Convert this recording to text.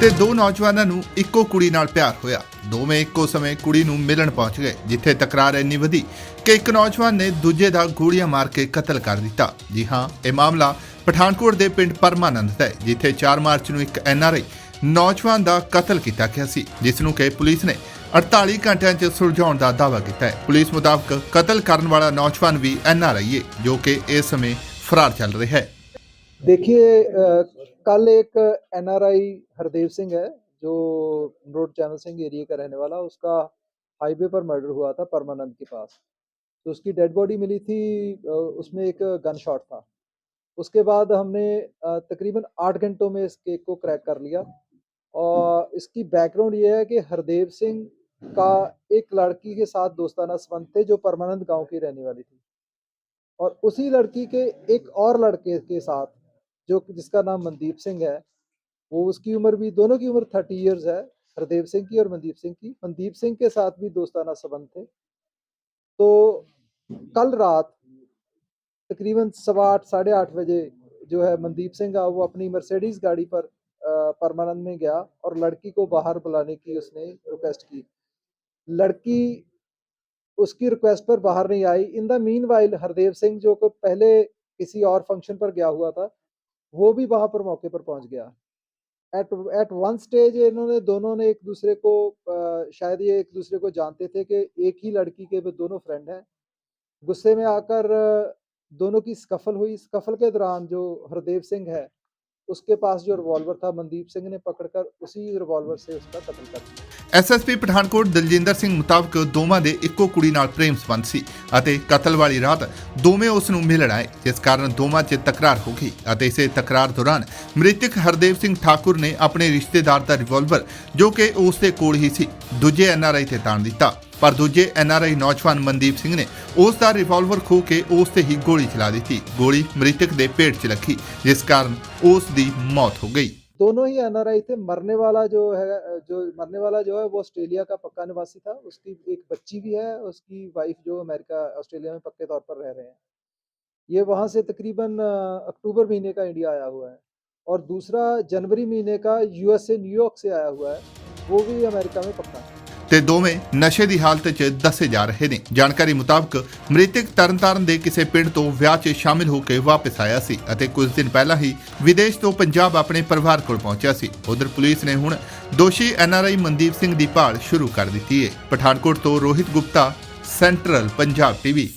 ਤੇ ਦੋ ਨੌਜਵਾਨਾਂ ਨੂੰ ਇੱਕੋ ਕੁੜੀ ਨਾਲ ਪਿਆਰ ਹੋਇਆ। ਦੋਵੇਂ ਇੱਕੋ ਸਮੇਂ ਕੁੜੀ ਨੂੰ ਮਿਲਣ ਪਹੁੰਚ ਗਏ, ਜਿੱਥੇ ਤਕਰਾਰ ਇੰਨੀ ਵਧੀ ਕਿ ਇੱਕ ਨੌਜਵਾਨ ਨੇ ਦੂਜੇ ਦਾ ਗੋਲੀਆਂ ਮਾਰ ਕੇ ਕਤਲ ਕਰ ਦਿੱਤਾ। ਜੀ ਹਾਂ, ਇਹ ਮਾਮਲਾ ਪਠਾਨਕੋਟ ਦੇ ਪਿੰਡ ਪਰਮਾਨੰਦ ਦਾ ਹੈ, ਜਿੱਥੇ 4 ਮਾਰਚ ਨੂੰ ਇੱਕ ਐਨਆਰਆਈ ਨੌਜਵਾਨ ਦਾ ਕਤਲ ਕੀਤਾ ਗਿਆ ਸੀ, ਜਿਸ ਨੂੰ ਕਿ ਪੁਲਿਸ ਨੇ 48 ਘੰਟਿਆਂ 'ਚ ਸੁਲਝਾਉਣ ਦਾ ਦਾਅਵਾ ਕੀਤਾ ਹੈ ਪੁਲਿਸ ਮੁਤਾਬਕ ਕਤਲ ਕਰਨ ਵਾਲਾ ਨੌਜਵਾਨ ਵੀ ਐਨਆਰਆਈ ਹੈ ਜੋ ਕਿ ਇਸ ਸਮੇਂ ਫਰਾਰ ਚੱਲ ਰਿਹਾ ਹੈ देखिए कल एक एनआरआई हरदेव सिंह है जो रोड चैनल सिंह एरिया का रहने वाला उसका हाईवे पर मर्डर हुआ था परमानंद के पास तो उसकी डेड बॉडी मिली थी अ, उसमें एक गन शॉट था उसके बाद हमने अ, तकरीबन आठ घंटों में इस केक को क्रैक कर लिया और इसकी बैकग्राउंड ये है कि हरदेव सिंह का एक लड़की के साथ दोस्ताना संबंध थे, जो परमानंद गाँव की रहने वाली थी। और उसी लड़की के एक और लड़के के साथ, जो जिसका नाम मनदीप सिंह है, वो उसकी उम्र भी, दोनों की उम्र थर्टी इयर्स है, हरदेव सिंह की और मनदीप सिंह की। मनदीप सिंह के साथ भी दोस्ताना संबंध थे। तो कल रात तकरीबन सवा आठ, साढ़े आठ बजे जो है मनदीप सिंह का, वो अपनी मर्सिडीज गाड़ी पर परमानंद में गया और लड़की को बाहर बुलाने की उसने रिक्वेस्ट की। लड़की उसकी रिक्वेस्ट पर बाहर नहीं आई। In the meanwhile Hardev Singh जो को पहले किसी और फ़ंक्शन पर गया हुआ था वो भी वहाँ पर मौके पर पहुँच गया। एट एट वन स्टेज इन्होंने दोनों ने एक दूसरे को अ, शायद ये एक दूसरे को जानते थे कि एक ही लड़की के वो दोनों फ्रेंड हैं। गुस्से में आकर दोनों की स्कफल हुई। स्कफल के दौरान जो हरदेव सिंह है उसके पास जो रिवॉल्वर था मनदीप सिंह ने पकड़कर उसी रिवॉल्वर से उसका कत्ल कर दिया ਐਸਐਸਪੀ ਪਠਾਨਕੋਟ ਦਲਜਿੰਦਰ ਸਿੰਘ ਮੁਤਾਬਕ ਦੋਵਾਂ ਦੇ ਇੱਕੋ ਕੁੜੀ ਨਾਲ ਪ੍ਰੇਮ ਸੰਬੰਧ ਸੀ ਅਤੇ ਕਤਲ ਵਾਲੀ ਰਾਤ ਦੋਵੇਂ ਉਸ ਨੂੰ ਮਿਲਣ ਆਏ ਜਿਸ ਕਾਰਨ ਦੋਵਾਂ 'ਚ ਤਕਰਾਰ ਹੋ ਗਈ ਅਤੇ ਇਸੇ ਤਕਰਾਰ ਦੌਰਾਨ ਮ੍ਰਿਤਕ ਹਰਦੇਵ ਸਿੰਘ ਠਾਕੁਰ ਨੇ ਆਪਣੇ ਰਿਸ਼ਤੇਦਾਰ ਦਾ ਰਿਵਾਲਵਰ ਜੋ ਕਿ ਉਸ ਦੇ ਕੋਲ ਹੀ ਸੀ ਦੂਜੇ ਐਨਆਰਆਈ ਤੇ ਤਾਣ ਦਿੱਤਾ ਪਰ ਦੂਜੇ ਐਨਆਰਆਈ ਨੌਜਵਾਨ ਮਨਦੀਪ ਸਿੰਘ ਨੇ ਉਸ ਦਾ ਰਿਵਾਲਵਰ ਖੋ ਕੇ ਉਸ ਤੇ ਹੀ ਗੋਲੀ ਚਲਾ ਦਿੱਤੀ ਗੋਲੀ ਮ੍ਰਿਤਕ ਦੇ ਪੇਟ 'ਚ ਲੱਗੀ ਜਿਸ ਕਾਰਨ ਉਸ ਦੀ ਮੌਤ ਹੋ ਗਈ दोनों ही एनआरआई थे मरने वाला जो है जो मरने वाला जो है वो ऑस्ट्रेलिया का पक्का निवासी था उसकी एक बच्ची भी है उसकी वाइफ जो अमेरिका ऑस्ट्रेलिया में पक्के तौर पर रह रहे हैं ये वहाँ से तकरीबन अ, अक्टूबर महीने का इंडिया आया हुआ है और दूसरा जनवरी महीने का यूएसए न्यूयॉर्क से आया हुआ है वो भी अमेरिका में पक्का है ਤੇ ਦੋਵੇਂ ਨਸ਼ੇ ਦੀ ਹਾਲਤ 'ਚ ਦੱਸੇ ਜਾ ਰਹੇ ਨੇ। ਜਾਣਕਾਰੀ ਮੁਤਾਬਕ ਮ੍ਰਿਤਕ ਤਰਨਤਾਰਨ ਦੇ ਕਿਸੇ ਪਿੰਡ ਤੋਂ ਵਿਆਹ 'ਚ ਸ਼ਾਮਿਲ ਹੋ ਕੇ ਵਾਪਸ ਆਇਆ ਸੀ ਅਤੇ ਕੁਝ ਦਿਨ ਪਹਿਲਾਂ ਹੀ ਵਿਦੇਸ਼ ਤੋਂ ਪੰਜਾਬ ਆਪਣੇ ਪਰਿਵਾਰ ਕੋਲ ਪਹੁੰਚਿਆ ਸੀ। ਉਧਰ ਪੁਲਿਸ ਨੇ ਹੁਣ ਦੋਸ਼ੀ ਐਨਆਰਆਈ ਮਨਦੀਪ ਸਿੰਘ ਦੀ ਭਾਲ ਸ਼ੁਰੂ ਕਰ ਦਿੱਤੀ ਹੈ। ਪਠਾਨਕੋਟ ਤੋਂ ਰੋਹਿਤ ਗੁਪਤਾ, ਸੈਂਟਰਲ ਪੰਜਾਬ ਟੀਵੀ।